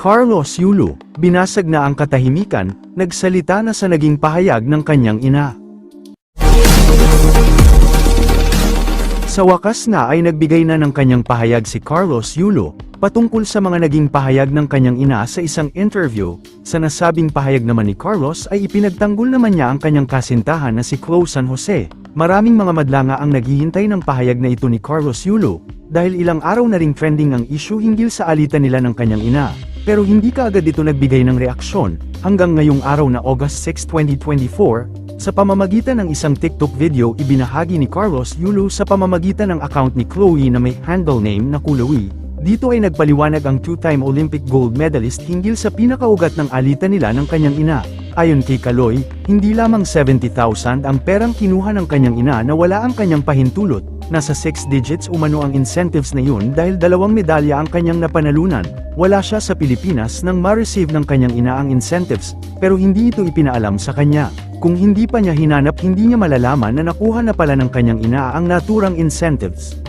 Carlos Yulo, binasag na ang katahimikan, nagsalita na sa naging pahayag ng kanyang ina. Sa wakas na ay nagbigay na ng kanyang pahayag si Carlos Yulo, patungkol sa mga naging pahayag ng kanyang ina sa isang interview, sa nasabing pahayag naman ni Carlos ay ipinagtanggol naman niya ang kanyang kasintahan na si Chloe San Jose. Maraming mga madlanga ang naghihintay ng pahayag na ito ni Carlos Yulo, dahil ilang araw na ring trending ang issue hinggil sa alitan nila ng kanyang ina. Pero hindi kaagad ito nagbigay ng reaksyon, hanggang ngayong araw na August 6, 2024, sa pamamagitan ng isang TikTok video ibinahagi ni Carlos Yulo sa pamamagitan ng account ni Chloe na may handle name na Kuloy. Dito ay nagpaliwanag ang two-time Olympic gold medalist hinggil sa pinakaugat ng alitan nila ng kanyang ina. Ayon kay Kaloy, hindi lamang 70,000 ang perang kinuha ng kanyang ina na wala ang kanyang pahintulot, nasa 6 digits umano ang incentives na yun dahil dalawang medalya ang kanyang napanalunan. Wala siya sa Pilipinas nang ma-receive ng kanyang ina ang incentives, pero hindi ito ipinaalam sa kanya. Kung hindi pa niya hinanap hindi niya malalaman na nakuha na pala ng kanyang ina ang naturang incentives.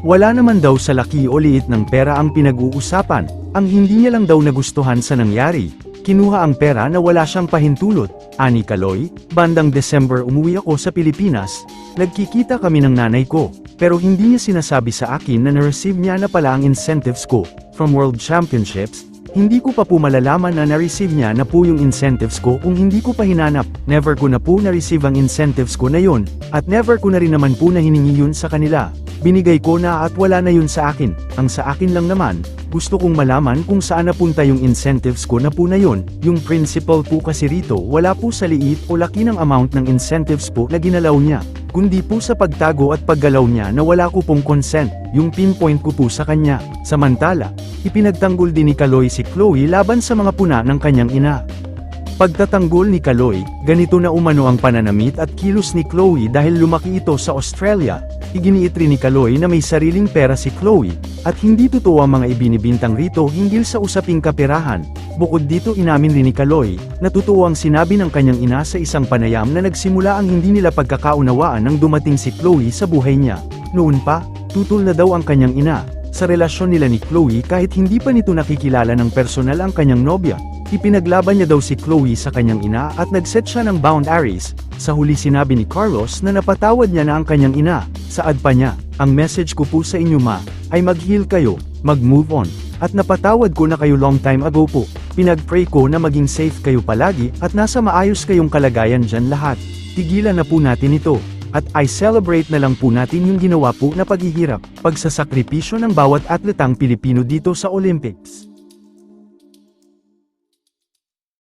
Wala naman daw sa laki o liit ng pera ang pinag-uusapan, ang hindi niya lang daw nagustuhan sa nangyari. Kinuha ang pera na wala siyang pahintulot, ani Kaloy, bandang December umuwi ako sa Pilipinas, nagkikita kami ng nanay ko, pero hindi niya sinasabi sa akin na na-receive niya na pala ang incentives ko, from World Championships, hindi ko pa po malalaman na na-receive niya na po yung incentives ko kung hindi ko pa hinanap. Never ko na po na-receive ang incentives ko na yun, at never ko na rin naman po na hiningi yun sa kanila. Binigay ko na at wala na yun sa akin. Ang sa akin lang naman, gusto kong malaman kung saan napunta yung incentives ko na po na yun. Yung principal po kasi rito wala po sa liit o laki ng amount ng incentives po na ginalaw niya kundi po sa pagtago at paggalaw niya na wala ko pong consent, yung pinpoint ko po sa kanya. Samantala, ipinagtanggol din ni Kaloy si Chloe laban sa mga puna ng kanyang ina. Pagtatanggol ni Kaloy, ganito na umano ang pananamit at kilos ni Chloe dahil lumaki ito sa Australia. Iginiit ni Kaloy na may sariling pera si Chloe, at hindi totoo ang mga ibinibintang rito hinggil sa usaping kaperahan. Bukod dito inamin rin ni Kaloy, na totoo ang sinabi ng kanyang ina sa isang panayam na nagsimula ang hindi nila pagkakaunawaan nang dumating si Chloe sa buhay niya. Noon pa, tutol na daw ang kanyang ina, sa relasyon nila ni Chloe kahit hindi pa nito nakikilala ng personal ang kanyang nobya. Ipinaglaban niya daw si Chloe sa kanyang ina at nagset siya ng boundaries. Sa huli sinabi ni Carlos na napatawad niya na ang kanyang ina. Saad pa niya, ang message ko po sa inyo ma, ay mag-heal kayo, mag-move on, at napatawad ko na kayo long time ago po. Pinag-pray ko na maging safe kayo palagi at nasa maayos kayong kalagayan dyan lahat. Tigilan na po natin ito. At I celebrate na lang po natin yung ginawa po na paghihirap, pagsasakripisyo ng bawat atletang Pilipino dito sa Olympics.